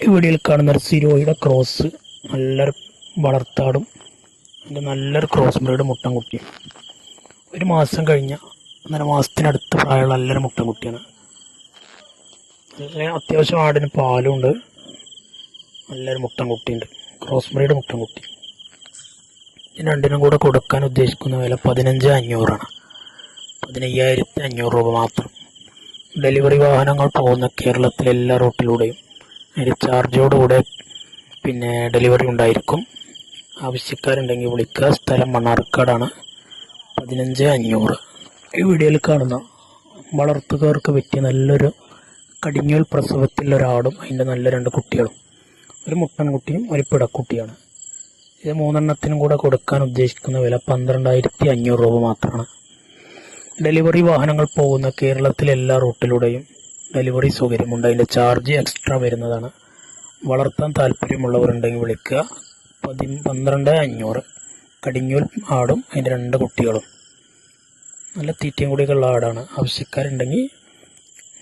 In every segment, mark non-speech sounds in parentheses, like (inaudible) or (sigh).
ഈ വീഡിയോയിൽ കാണുന്ന ഒരു സിരോയുടെ ക്രോസ് നല്ലൊരു വളർത്താടും അതിന്റെ നല്ലൊരു ക്രോസ് ബ്രീഡ് മുട്ടൻകുട്ടി ഒരു മാസം കഴിഞ്ഞ ഒന്നര മാസത്തിനടുത്ത് പ്രായമുള്ള നല്ലൊരു മുട്ടൻകുട്ടിയാണ് നല്ല അത്യാവശ്യം ആടിന് പാലും ഉണ്ട്. നല്ലൊരു മുട്ടൻകുട്ടിയുണ്ട് ക്രോസ് ബ്രീഡ് മുട്ടൻകുട്ടി ഈ രണ്ടിനും കൂടെ കൊടുക്കാൻ ഉദ്ദേശിക്കുന്ന വില പതിനഞ്ച് അഞ്ഞൂറാണ്. പതിനയ്യായിരത്തി അഞ്ഞൂറ് രൂപ മാത്രം. ഡെലിവറി വാഹനങ്ങൾ പോകുന്ന കേരളത്തിലെ എല്ലാ റൂട്ടിലൂടെയും അതിന്റെ ചാർജോടുകൂടെ പിന്നെ ഡെലിവറി ഉണ്ടായിരിക്കും. ആവശ്യക്കാരുണ്ടെങ്കിൽ വിളിക്കുക. സ്ഥലം മണ്ണാർക്കാടാണ്. പതിനഞ്ച് അഞ്ഞൂറ്. ഈ വീഡിയോയിൽ കാണുന്ന വളർത്തുകാർക്ക് പറ്റിയ നല്ലൊരു കടിഞ്ഞോൽ പ്രസവത്തിൽ ഒരാടും അതിന്റെ നല്ല രണ്ട് കുട്ടികളും. ഒരു മുട്ടൻകുട്ടിയും ഒരു പിടക്കുട്ടിയാണ്. ഇത് മൂന്നെണ്ണത്തിനും കൂടെ കൊടുക്കാൻ ഉദ്ദേശിക്കുന്ന വില പന്ത്രണ്ടായിരത്തി അഞ്ഞൂറ് രൂപ മാത്രമാണ്. ഡെലിവറി വാഹനങ്ങൾ പോകുന്ന കേരളത്തിലെ എല്ലാ റൂട്ടിലൂടെയും ഡെലിവറി സൗകര്യമുണ്ട്. അതിന്റെ ചാർജ് എക്സ്ട്രാ വരുന്നതാണ്. വളർത്താൻ താല്പര്യമുള്ളവരുണ്ടെങ്കിൽ വിളിക്കുക. പതി പന്ത്രണ്ട് അഞ്ഞൂറ്. കടിഞ്ഞൂൽ ആടും അതിന്റെ രണ്ട് കുട്ടികളും. നല്ല തീറ്റയും കൂടിയൊക്കെയുള്ള ആടാണ്. ആവശ്യക്കാരുണ്ടെങ്കിൽ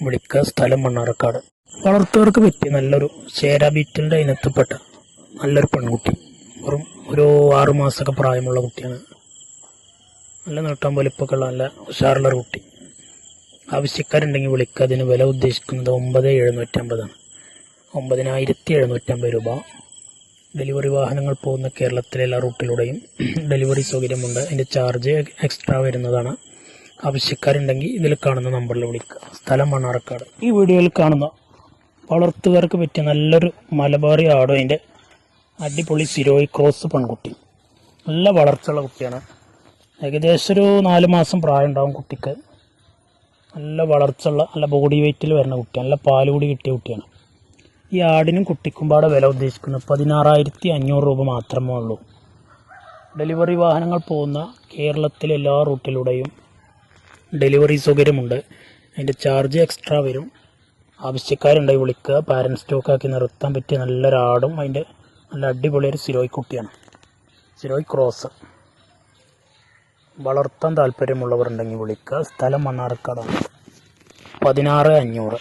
വിളിക്കുക. സ്ഥലം മണ്ണാർക്കാട്. വളർത്തവർക്ക് പറ്റിയ നല്ലൊരു ചേരാ ബീറ്റലിന്റെ ഇനത്തിൽപ്പെട്ട നല്ലൊരു പെൺകുട്ടി. വെറും ഒരു ആറുമാസമൊക്കെ പ്രായമുള്ള കുട്ടിയാണ്. നല്ല നീട്ടാൻ വലിപ്പമൊക്കെ ഉള്ള നല്ല ഉഷാറുള്ളൊരു കുട്ടി. ആവശ്യക്കാരുണ്ടെങ്കിൽ വിളിക്കുക അതിന് വില ഉദ്ദേശിക്കുന്നത് ഒമ്പത് എഴുന്നൂറ്റമ്പതാണ്. ഒമ്പതിനായിരത്തി എഴുന്നൂറ്റമ്പത് രൂപ. ഡെലിവറി വാഹനങ്ങൾ പോകുന്ന കേരളത്തിലെ എല്ലാ റൂട്ടിലൂടെയും (clears throat) ഡെലിവറി സൗകര്യമുണ്ട്. അതിന്റെ ചാർജ് എക്സ്ട്രാ വരുന്നതാണ്. ആവശ്യക്കാരുണ്ടെങ്കിൽ ഇതിൽ കാണുന്ന നമ്പറിൽ വിളിക്കുക സ്ഥലം മണ്ണാർക്കാട്. ഈ വീഡിയോയിൽ കാണുന്ന വളർത്തുകാർക്ക് പറ്റിയ നല്ലൊരു മലബാറി ആടോ അതിന്റെ അടിപൊളി സിരോയി ക്രോസ് പെൺകുട്ടി. നല്ല വളർച്ചയുള്ള കുട്ടിയാണ്. ഏകദേശം ഒരു നാല് മാസം പ്രായം ഉണ്ടാവും കുട്ടിക്ക്. നല്ല വളർച്ചയുള്ള നല്ല ബോഡി വെയ്റ്റിൽ വരുന്ന കുട്ടിയാണ്. നല്ല പാൽ കൂടി കിട്ടിയ കുട്ടിയാണ്. ഈ ആടിനും കുട്ടിക്കും പാടെ വില ഉദ്ദേശിക്കുന്നത് പതിനാറായിരത്തി അഞ്ഞൂറ് രൂപ മാത്രമേ ഉള്ളൂ. ഡെലിവറി വാഹനങ്ങൾ പോകുന്ന കേരളത്തിലെ എല്ലാ റൂട്ടിലൂടെയും ഡെലിവറി സൗകര്യമുണ്ട്. അതിന്റെ ചാർജ് എക്സ്ട്രാ വരും. ആവശ്യക്കാരുണ്ടായി വിളിക്കുക. പാരൻസ് സ്റ്റോക്കാക്കി നിർത്താൻ പറ്റിയ നല്ലൊരാടും അതിന്റെ നല്ല അടിപൊളിയൊരു സിരോയ് കുട്ടിയാണ്. സിരോയ് ക്രോസ്. വളർത്താൻ താല്പര്യമുള്ളവരുണ്ടെങ്കിൽ വിളിക്കുക. സ്ഥലം മണ്ണാർക്കാടാണ്. പതിനാറ് അഞ്ഞൂറ്.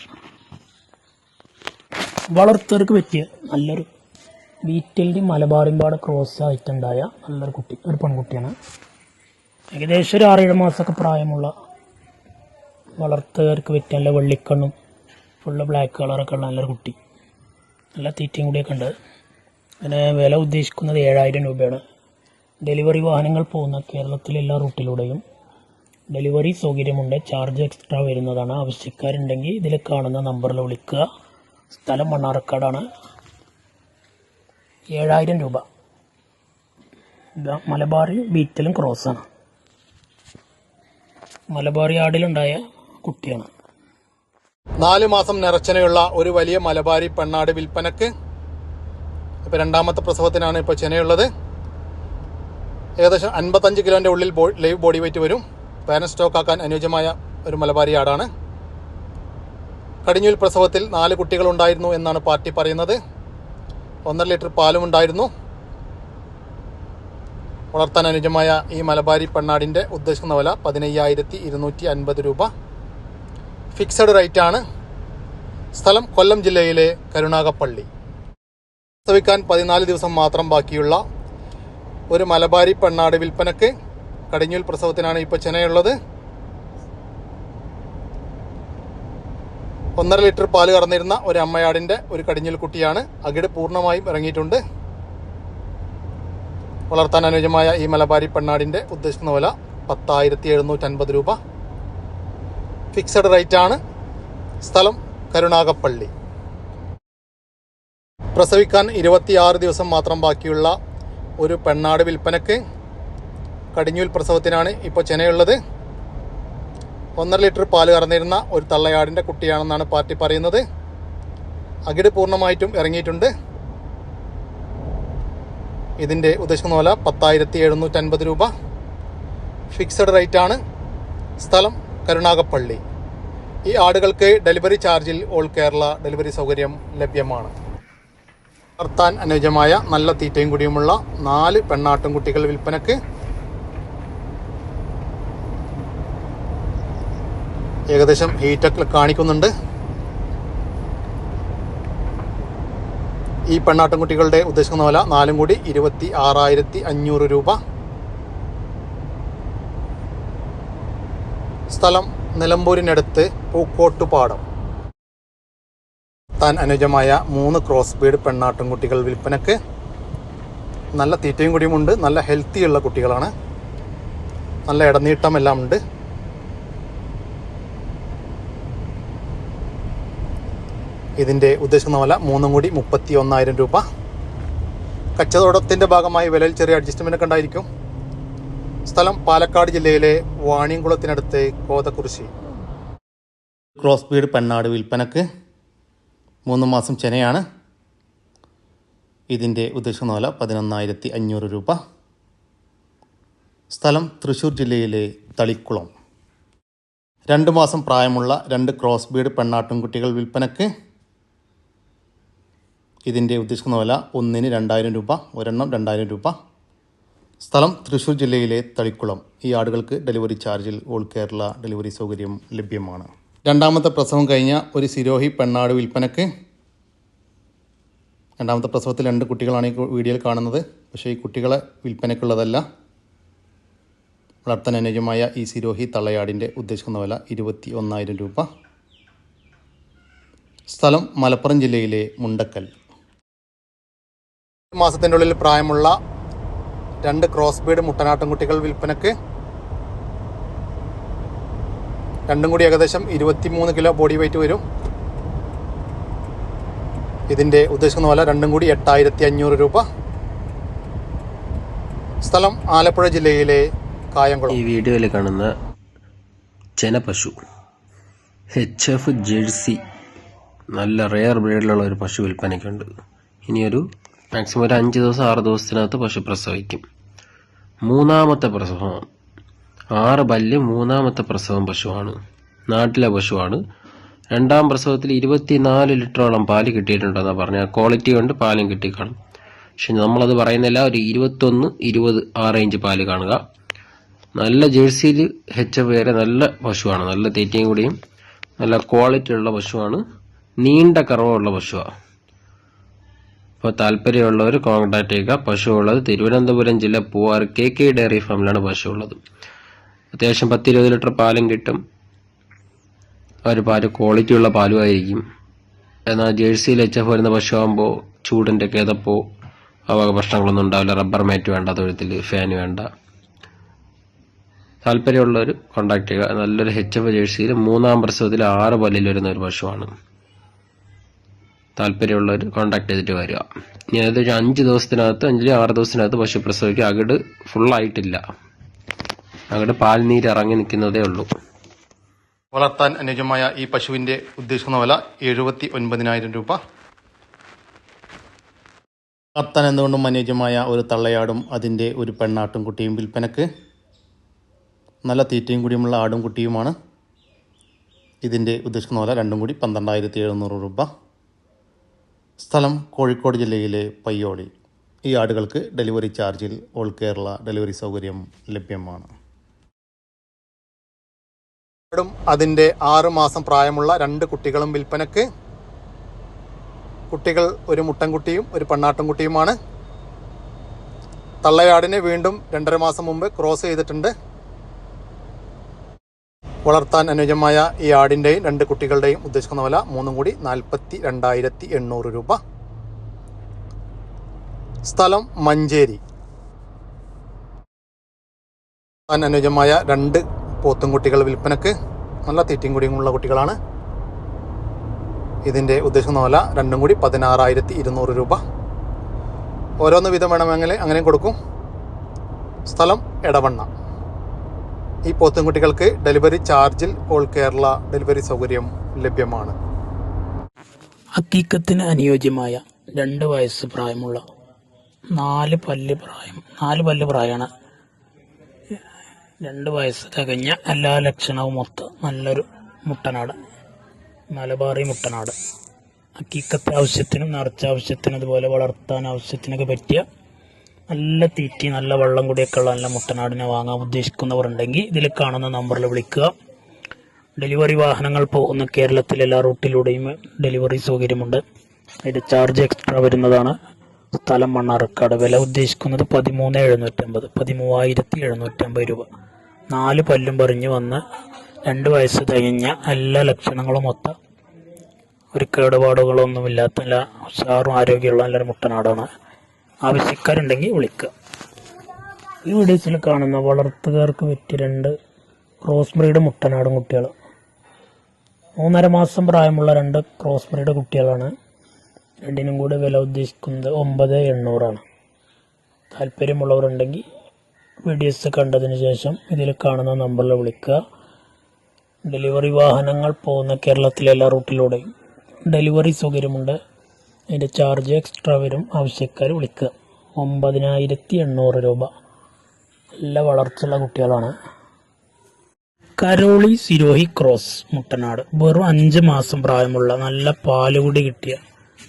വളർത്തവർക്ക് പറ്റിയ നല്ലൊരു വീറ്റലിന്റെ മലബാറിമ്പാട് പാടെ ക്രോസ് ആയിട്ടുണ്ടായ നല്ലൊരു കുട്ടി ഒരു പെൺകുട്ടിയാണ്. ഏകദേശം ഒരു ആറേഴ് മാസമൊക്കെ പ്രായമുള്ള വളർത്തുകാർക്ക് പറ്റിയ നല്ല വെള്ളിക്കണ്ണും ഫുള്ള് ബ്ലാക്ക് കളറൊക്കെ ഉള്ള നല്ലൊരു കുട്ടി. നല്ല തീറ്റയും കൂടിയൊക്കെ ഉണ്ട്. അതിന് വില ഉദ്ദേശിക്കുന്നത് ഏഴായിരം രൂപയാണ്. ഡെലിവറി വാഹനങ്ങൾ പോകുന്ന കേരളത്തിലെ എല്ലാ റൂട്ടിലൂടെയും ഡെലിവറി സൗകര്യമുണ്ട്. ചാർജ് എക്സ്ട്രാ വരുന്നതാണ്. ആവശ്യക്കാരുണ്ടെങ്കിൽ ഇതിൽ കാണുന്ന നമ്പറിൽ വിളിക്കുക. സ്ഥലം മണ്ണാർക്കാടാണ്. ഏഴായിരം രൂപ. മലബാറിൽ മലബാറി ബീറ്റലും ക്രോസാണ് മലബാറി ആടിലുണ്ടായ കുട്ടിയാണ്. നാല് മാസം നിറച്ചനയുള്ള ഒരു വലിയ മലബാരി പെണ്ണാട് വിൽപ്പനക്ക് ഇപ്പൊ രണ്ടാമത്തെ പ്രസവത്തിനാണ് ഇപ്പോൾ ചെനയുള്ളത്. ഏകദേശം അൻപത്തഞ്ച് കിലോന്റെ ഉള്ളിൽ ലൈവ് ബോഡി വെയിറ്റ് വരും. പാരൻ സ്റ്റോക്ക് ആക്കാൻ അനുയോജ്യമായ ഒരു മലബാരി ആടാണ് കടിഞ്ഞൂൽ പ്രസവത്തിൽ നാല് കുട്ടികളുണ്ടായിരുന്നു എന്നാണ് പാർട്ടി പറയുന്നത്. ഒന്നര ലിറ്റർ പാലും ഉണ്ടായിരുന്നു. വളർത്താൻ അനുയോജ്യമായ ഈ മലബാരി പെണ്ണാടിന്റെ ഉദ്ദേശിക്കുന്ന വില പതിനയ്യായിരത്തി ഇരുന്നൂറ്റി അൻപത് രൂപ. ഫിക്സഡ് റേറ്റ് ആണ്. സ്ഥലം കൊല്ലം ജില്ലയിലെ കരുണാകപ്പള്ളി. പ്രസവിക്കാൻ പതിനാല് ദിവസം മാത്രം ബാക്കിയുള്ള ഒരു മലബാരി പെണ്ണാട് വിൽപ്പനക്ക് കടിഞ്ഞൂൽ പ്രസവത്തിനാണ് ഇപ്പോൾ ചെനയുള്ളത്. ഒന്നര ലിറ്റർ പാൽ കറന്നിരുന്ന ഒരു അമ്മയാടിന്റെ ഒരു കടിഞ്ഞൂൽ കുട്ടിയാണ്. അകിട് പൂർണമായും ഇറങ്ങിയിട്ടുണ്ട്. വളർത്താൻ അനുയോജ്യമായ ഈ മലബാരി പെണ്ണാടിന്റെ ഉദ്ദേശിക്കുന്ന വില പത്തായിരത്തി എഴുന്നൂറ്റൻപത് രൂപ. ഫിക്സഡ് റേറ്റ് ആണ്. സ്ഥലം കരുണാകപ്പള്ളി പ്രസവിക്കാൻ ഇരുപത്തിയാറ് ദിവസം മാത്രം ബാക്കിയുള്ള ഒരു പെണ്ണാട് വിൽപ്പനക്ക് കടിഞ്ഞൂൽ പ്രസവത്തിനാണ് ഇപ്പോൾ ചെനയുള്ളത്. ഒന്നര ലിറ്റർ പാൽ കറന്നിരുന്ന ഒരു തള്ളയാടിന്റെ കുട്ടിയാണെന്നാണ് പാർട്ടി പറയുന്നത്. അകിട് പൂർണമായിട്ടും ഇറങ്ങിയിട്ടുണ്ട്. ഇതിന്റെ ഉദ്ദേശിക്കുന്ന വില പത്തായിരത്തി എഴുന്നൂറ്റൻപത് രൂപ. ഫിക്സഡ് റേറ്റാണ് സ്ഥലം കരുണാകപ്പള്ളി ഈ ആടുകൾക്ക് ഡെലിവറി ചാർജിൽ ഓൾ കേരള ഡെലിവറി സൗകര്യം ലഭ്യമാണ്. വളർത്താൻ അനുയോജ്യമായ നല്ല തീറ്റയും കൂടിയുമുള്ള നാല് പെണ്ണാട്ടും കുട്ടികൾ വിൽപ്പനക്ക് ഏകദേശം ഹീറ്റൊക്കെ കാണിക്കുന്നുണ്ട്. ഈ പെണ്ണാട്ടുംകുട്ടികളുടെ ഉദ്ദേശിക്കുന്ന വില നാലും കൂടി ഇരുപത്തി ആറായിരത്തി അഞ്ഞൂറ് രൂപ. സ്ഥലം നിലമ്പൂരിനടുത്ത് പൂക്കോട്ടുപാടം. താൻ അനുയോജ്യമായ മൂന്ന് ക്രോസ് ബീഡ് പെണ്ണാട്ടുംകുട്ടികൾ വിൽപ്പനക്ക് നല്ല തീറ്റയും കൂടിയുമുണ്ട്. നല്ല ഹെൽത്തിയുള്ള കുട്ടികളാണ്. നല്ല ഇടനീട്ടം എല്ലാം ഉണ്ട്. ഇതിന്റെ ഉദ്ദേശിക്കുന്ന വില മൂന്നും കൂടി മുപ്പത്തി ഒന്നായിരം രൂപ. കച്ചവടത്തിന്റെ ഭാഗമായി വിലയിൽ ചെറിയ അഡ്ജസ്റ്റ്മെന്റ് ഒക്കെ ഉണ്ടായിരിക്കും. സ്ഥലം പാലക്കാട് ജില്ലയിലെ വാണിയംകുളത്തിനടുത്ത് കോതക്കുറിശി ക്രോസ് ബീഡ് പെണ്ണാട് വിൽപ്പനക്ക് മൂന്ന് മാസം ചെനയാണ്. ഇതിന്റെ ഉദ്ദേശം വില പതിനൊന്നായിരത്തി അഞ്ഞൂറ് രൂപ. സ്ഥലം തൃശ്ശൂർ ജില്ലയിലെ തളിക്കുളം. രണ്ട് മാസം പ്രായമുള്ള രണ്ട് ക്രോസ് ബീഡ് പെണ്ണാട്ടുംകുട്ടികൾ വിൽപ്പനക്ക്. ഇതിന്റെ ഉദ്ദേശിക്കുന്ന വില ഒന്നിന് രണ്ടായിരം രൂപ ഒരെണ്ണം രണ്ടായിരം രൂപ. സ്ഥലം തൃശ്ശൂർ ജില്ലയിലെ തളിക്കുളം. ഈ ആടുകൾക്ക് ഡെലിവറി ചാർജിൽ ഓൾ കേരള ഡെലിവറി സൗകര്യം ലഭ്യമാണ്. രണ്ടാമത്തെ പ്രസവം കഴിഞ്ഞ ഒരു സിരോഹി പെണ്ണാട് വിൽപ്പനക്ക്. രണ്ടാമത്തെ പ്രസവത്തിൽ രണ്ട് കുട്ടികളാണ് ഈ വീഡിയോയിൽ കാണുന്നത്. പക്ഷേ ഈ കുട്ടികളെ വിൽപ്പനയ്ക്കുള്ളതല്ല. വളർത്താൻ അനുയോജ്യമായ ഈ സിരോഹി തള്ളയാടിന്റെ ഉദ്ദേശിക്കുന്ന വില ഇരുപത്തി ഒന്നായിരം രൂപ. സ്ഥലം മലപ്പുറം ജില്ലയിലെ മുണ്ടക്കൽ. മാസത്തിന്റെ ഉള്ളിൽ പ്രായമുള്ള രണ്ട് ക്രോസ് ബീഡ് മുട്ടനാട്ടുംകുട്ടികൾ വിൽപ്പനക്ക്. രണ്ടും കൂടി ഏകദേശം ഇരുപത്തിമൂന്ന് കിലോ ബോഡി വെയിറ്റ് വരും. ഇതിന്റെ ഉദ്ദേശിക്കുന്ന വില രണ്ടും കൂടി എട്ടായിരത്തി അഞ്ഞൂറ് രൂപ. സ്ഥലം ആലപ്പുഴ ജില്ലയിലെ കായംകുളം. ഈ വീഡിയോയിൽ കാണുന്ന ചെനപശു എച്ച് എഫ് ജേഴ്സി നല്ല റെയർ ബ്രീഡിലുള്ള ഒരു പശു വിൽപ്പനയ്ക്കുണ്ട്. ഇനിയൊരു മാക്സിമം ഒരു അഞ്ച് ദിവസം ആറ് ദിവസത്തിനകത്ത് പശു പ്രസവിക്കും. മൂന്നാമത്തെ പ്രസവം ആറ് പല്ല് മൂന്നാമത്തെ പ്രസവം പശുവാണ്. നാട്ടിലെ പശുവാണ്. രണ്ടാം പ്രസവത്തിൽ ഇരുപത്തിനാല് ലിറ്ററോളം പാൽ കിട്ടിയിട്ടുണ്ടെന്നാണ് പറഞ്ഞാൽ ക്വാളിറ്റി കൊണ്ട് പാലും കിട്ടിക്കാണും പക്ഷെ നമ്മളത് പറയുന്നില്ല. ഒരു ഇരുപത്തൊന്ന് ഇരുപത് ആ റേഞ്ച് പാൽ കാണുക. നല്ല ജേഴ്സിയിൽ ഹെച്ച് വരെ നല്ല പശുവാണ്. നല്ല തീറ്റയും കൂടിയും നല്ല ക്വാളിറ്റി ഉള്ള പശുവാണ്. നീണ്ട കറവുള്ള പശുവാണ് ഇപ്പോൾ താല്പര്യമുള്ളവർ കോൺടാക്ട് ചെയ്യുക. പശു ഉള്ളത് തിരുവനന്തപുരം ജില്ല പൂവാർ കെ കെ ഡയറി ഫാമിലാണ് പശു ഉള്ളത്. അത്യാവശ്യം പത്ത് ഇരുപത് ലിറ്റർ പാലും കിട്ടും. ഒരു പാൽ ക്വാളിറ്റി ഉള്ള പാലും ആയിരിക്കും. എന്നാൽ ജേഴ്സിയിൽ എച്ച് എഫ് വരുന്ന പശു ആകുമ്പോൾ ചൂടിന്റെ കേതപ്പോ ആ വക പ്രശ്നങ്ങളൊന്നും ഉണ്ടാവില്ല. റബ്ബർ മാറ്റ് വേണ്ട തൊഴുത്തിൽ ഫാൻ വേണ്ട. താല്പര്യമുള്ളവർ കോണ്ടാക്ട് ചെയ്യുക. നല്ലൊരു എച്ച് എഫ് ജേഴ്സിയിൽ മൂന്നാം പ്രസവത്തിൽ ആറ് പല്ലിൽ വരുന്ന ഒരു പശുവാണ്. താല്പര്യമുള്ളവർ കോണ്ടാക്ട് ചെയ്തിട്ട് വരിക. ഇനി അതൊരു അഞ്ച് ദിവസത്തിനകത്ത് അഞ്ചിൽ ആറ് ദിവസത്തിനകത്ത് പശു പ്രസവിക്കുക. അകിട് ഫുള്ളായിട്ടില്ല അകിട് പാൽനീര് ഇറങ്ങി നിൽക്കുന്നതേ ഉള്ളൂ. വളർത്താൻ അനുയോജ്യമായ ഈ പശുവിന്റെ ഉദ്ദേശിക്കുന്ന വില എഴുപത്തി ഒൻപതിനായിരം രൂപ. വളർത്താൻ എന്തുകൊണ്ടും അനുയോജ്യമായ ഒരു തള്ളയാടും അതിന്റെ ഒരു പെണ്ണാട്ടും കുട്ടിയും വിൽപ്പനക്ക്. നല്ല തീറ്റയും കൂടിയുമുള്ള ആടും കുട്ടിയുമാണ്. ഇതിന്റെ ഉദ്ദേശിക്കുന്ന വില രണ്ടും കൂടി പന്ത്രണ്ടായിരത്തി എഴുന്നൂറ് രൂപ. സ്ഥലം കോഴിക്കോട് ജില്ലയിലെ പയ്യോളി. ഈ ആടുകൾക്ക് ഡെലിവറി ചാർജിൽ ഓൾ കേരള ഡെലിവറി സൗകര്യം ലഭ്യമാണ്. അതിന്റെ ആറുമാസം പ്രായമുള്ള രണ്ട് കുട്ടികളും വിൽപ്പനക്ക്. കുട്ടികൾ ഒരു മുട്ടൻകുട്ടിയും ഒരു പെണ്ണാട്ടൻകുട്ടിയുമാണ് തള്ളയാടിനെ വീണ്ടും രണ്ടര മാസം മുമ്പ് ക്രോസ് ചെയ്തിട്ടുണ്ട്. വളർത്താൻ അനുയോജ്യമായ ഈ ആടിന്റെയും രണ്ട് കുട്ടികളുടെയും ഉദ്ദേശിക്കുന്ന വില മൂന്നും കൂടി നാൽപ്പത്തി രണ്ടായിരത്തി എണ്ണൂറ് രൂപ. സ്ഥലം മഞ്ചേരി. അനുയോജ്യമായ രണ്ട് പോത്തും കുട്ടികൾ വിൽപ്പനക്ക് നല്ല തീറ്റയും ഉള്ള കുട്ടികളാണ്. ഇതിന്റെ ഉദ്ദേശം വില രണ്ടും കൂടി പതിനാറായിരത്തി ഇരുന്നൂറ് രൂപ. ഓരോന്ന് വിധം വേണമെങ്കിൽ അങ്ങനെയും കൊടുക്കും. സ്ഥലം എടവണ്ണ. ഈ പോത്തുംകുട്ടികൾക്ക് ഡെലിവറി ചാർജിൽ ഓൾ കേരള ഡെലിവറി സൗകര്യം ലഭ്യമാണ്. ഹക്കീക്കത്തിന് അനുയോജ്യമായ രണ്ട് വയസ്സ് പ്രായമുള്ള നാല് പല്ല് പ്രായം നാല് പല്ല് പ്രായമാണ് രണ്ട് വയസ്സ് തികഞ്ഞ എല്ലാ ലക്ഷണവും ഒത്ത് നല്ലൊരു മുട്ടനാട്. മലബാറി മുട്ടനാട്. അക്കീക്കത്തെ ആവശ്യത്തിനും നിറച്ച ആവശ്യത്തിനും അതുപോലെ വളർത്താൻ ആവശ്യത്തിനൊക്കെ പറ്റിയ നല്ല തീറ്റി നല്ല വെള്ളം കൂടിയൊക്കെ ഉള്ള നല്ല മുട്ടനാടിനെ വാങ്ങാൻ ഉദ്ദേശിക്കുന്നവരുണ്ടെങ്കിൽ ഇതിൽ കാണുന്ന നമ്പറിൽ വിളിക്കുക. ഡെലിവറി വാഹനങ്ങൾ പോകുന്ന കേരളത്തിലെ എല്ലാ റൂട്ടിലൂടെയും ഡെലിവറി സൗകര്യമുണ്ട്. അതിന്റെ ചാർജ് എക്സ്ട്രാ വരുന്നതാണ്. സ്ഥലം മണ്ണാർക്കാട്. വില ഉദ്ദേശിക്കുന്നത് പതിമൂന്ന് എഴുന്നൂറ്റമ്പത് പതിമൂവായിരത്തി എഴുന്നൂറ്റമ്പത് രൂപ. നാല് പല്ലും പറിഞ്ഞു വന്ന് രണ്ട് വയസ്സ് തികഞ്ഞ എല്ലാ ലക്ഷണങ്ങളും ഒത്ത ഒരു കേടുപാടുകളൊന്നുമില്ലാത്ത നല്ല ഉഷാറും ആരോഗ്യമുള്ള നല്ലൊരു മുട്ടനാടാണ്. ആവശ്യക്കാരുണ്ടെങ്കിൽ വിളിക്കുക. ഈ വീഡിയോസിൽ കാണുന്ന വളർത്തുകാർക്ക് പറ്റിയ രണ്ട് ക്രോസ് ബ്രീഡ് മുട്ടനാടും കുട്ടികൾ. മൂന്നര മാസം പ്രായമുള്ള രണ്ട് ക്രോസ് ബ്രീഡ് കുട്ടികളാണ്. രണ്ടിനും കൂടി വില ഉദ്ദേശിക്കുന്നത് ഒമ്പത് എണ്ണൂറാണ്. താല്പര്യമുള്ളവരുണ്ടെങ്കിൽ വീഡിയോസ് കണ്ടതിന് ശേഷം ഇതിൽ കാണുന്ന നമ്പറിൽ വിളിക്കുക. ഡെലിവറി വാഹനങ്ങൾ പോകുന്ന കേരളത്തിലെ എല്ലാ റൂട്ടിലൂടെയും ഡെലിവറി സൗകര്യമുണ്ട്. അതിന്റെ ചാർജ് എക്സ്ട്രാ വരും. ആവശ്യക്കാർ വിളിക്കുക. ഒമ്പതിനായിരത്തി എണ്ണൂറ് രൂപ. നല്ല വളർച്ചയുള്ള കുട്ടികളാണ്. കരോളി സിരോഹി ക്രോസ് മുട്ടനാട്. വെറും അഞ്ച് മാസം പ്രായമുള്ള നല്ല പാലുകൂടി കിട്ടിയ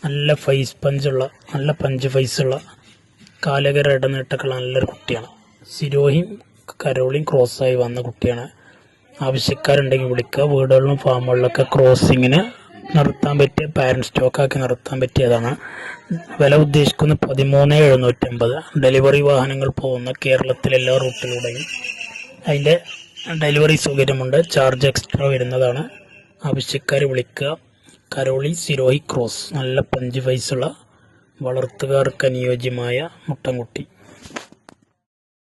നല്ല ഫൈസ് പഞ്ചുള്ള നല്ല പഞ്ച് ഫൈസുള്ള കാലകര ഇടനേട്ടക്കുള്ള നല്ലൊരു കുട്ടിയാണ്. സിരോഹിയും കരോളിയും ക്രോസായി വന്ന കുട്ടിയാണ്. ആവശ്യക്കാരുണ്ടെങ്കിൽ വിളിക്കുക. വീടുകളിലും ഫാമുകളിലൊക്കെ ക്രോസിങ്ങിന് നിർത്താൻ പറ്റിയ പാരന്റ് സ്റ്റോക്കാക്കി നിർത്താൻ പറ്റിയതാണ്. വില ഉദ്ദേശിക്കുന്നത് പതിമൂന്ന് എഴുന്നൂറ്റമ്പത്. ഡെലിവറി വാഹനങ്ങൾ പോകുന്ന കേരളത്തിലെ എല്ലാ റൂട്ടിലൂടെയും അതിന്റെ ഡെലിവറി സൗകര്യമുണ്ട്. ചാർജ് എക്സ്ട്രാ വരുന്നതാണ്. ആവശ്യക്കാർ വിളിക്കുക. കരോളി സിരോഹി ക്രോസ് നല്ല പഞ്ച് വയസ്സുള്ള വളർത്തുകാർക്ക് അനുയോജ്യമായ മുട്ടൻകുട്ടി.